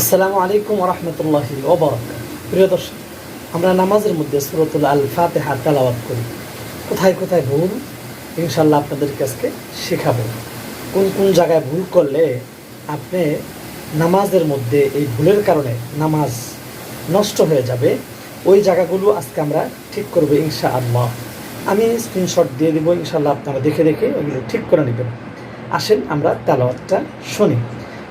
আসসালামু আলাইকুম রহমতুল্লাহি ওবরক প্রিয় দর্শক, আমরা নামাজের মধ্যে সুরতুল আল ফাতেহা তেলাওয়াত করি। কোথায় কোথায় ভুল ইনশাল্লাহ আপনাদেরকে আজকে শেখাবো। কোন কোন জায়গায় ভুল করলে আপনি নামাজের মধ্যে এই ভুলের কারণে নামাজ নষ্ট হয়ে যাবে, ওই জায়গাগুলো আজকে আমরা ঠিক করব ইনশা আল্লাহ আমি স্ক্রিনশট দিয়ে দিব ইনশাল্লাহ আপনারা দেখে দেখে ওগুলো ঠিক করে নেবেন। আসেন আমরা তালাওয়াতটা শুনি।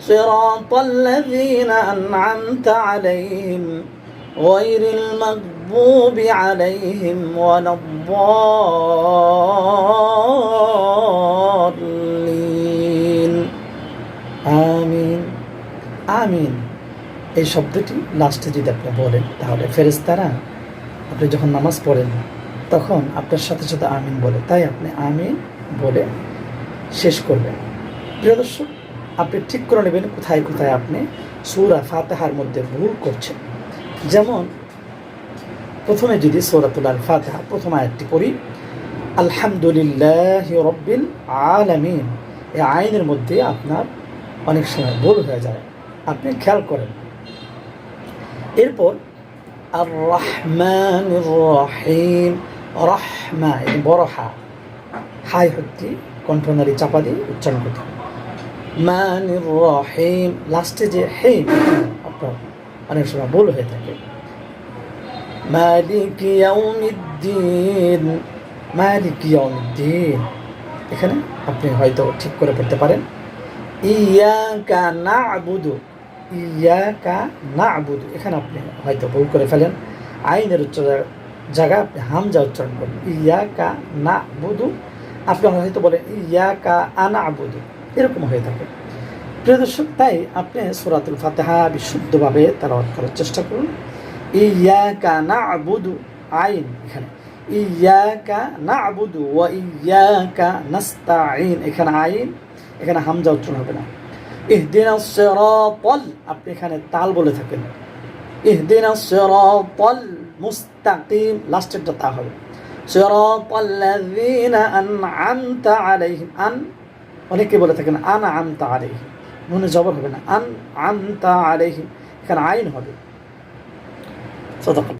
صراط الذين أنعمت عليهم غير المغضوب عليهم ولا الضالين আমিন আমিন এই শব্দটি লাস্টে যদি আপনি বলেন তাহলে ফেরেস্তারা আপনি যখন নামাজ পড়েন তখন আপনার সাথে সাথে আমিন বলে তাই আপনি আমিন বলে শেষ করবেন প্রিয় দর্শক আপনি ঠিক করে নেবেন কোথায় কোথায় আপনি সৌরা ফাতেহার মধ্যে ভুল করছেন। যেমন, প্রথমে যদি সৌরাতুল আল ফাতেহা, প্রথম আয়াতটি পড়ি, আলহামদুলিল্লাহ রব্বিল আলামিন এই আইনের মধ্যে আপনার অনেক সময় ভুল হয়ে যায়। আপনি খেয়াল করেন। এরপর আর রহমান রহিম রহমা বড় হা। হাই হত্যি কণ্ঠনারী চাপা দিয়ে উচ্চারণ করতে হবে। মান রহিম। লাস্টে যে হেম আপনার অনেক সময় ভুল হয়ে থাকে। মালিক ইয়াউমিদ্দিন মালিক ইয়াউমিদ্দিন। এখানে আপনি হয়তো ঠিক করে পড়তে পারেন। ইয়াকা নাবুদু ইয়াকা নাবুদু। এখানে আপনি হয়তো ভুল করে ফেলেন। আইনের উচ্চারণ জায়গা আপনি হামজা উচ্চারণ করবেন ইয়াকা না বুধু আপনি হয়তো বলেন, ইয়াকা আনা আবুদু এরকম হয়ে থাকে। প্রিয় দর্শক, তাই আপনি সুরাতুল ফাতেহা বিশুদ্ধভাবে তালাওয়াত করার চেষ্টা করুন। ইয়া কা না আবুদু আইন এখানে। ইয়া কা না আবুদু ও ইয়াকা নাস্তা আইন এখানে আইন, এখানে হামজা উচ্চারণ হবে না। ইহদিন সিরাতাল, আপনি এখানে তাল বলে থাকেন। ইহদিন সিরাতাল মুস্তাকিম, লাস্টেরটা তা হবে। সিরাতাল্লাযীনা আন'আমতা আলাইহিম, আন অনেকে বলে থাকেন, আন আমতা আরেহি নুনে জবর হবে না। আন আমতা আরেহি এখানে আইন হবে। সদক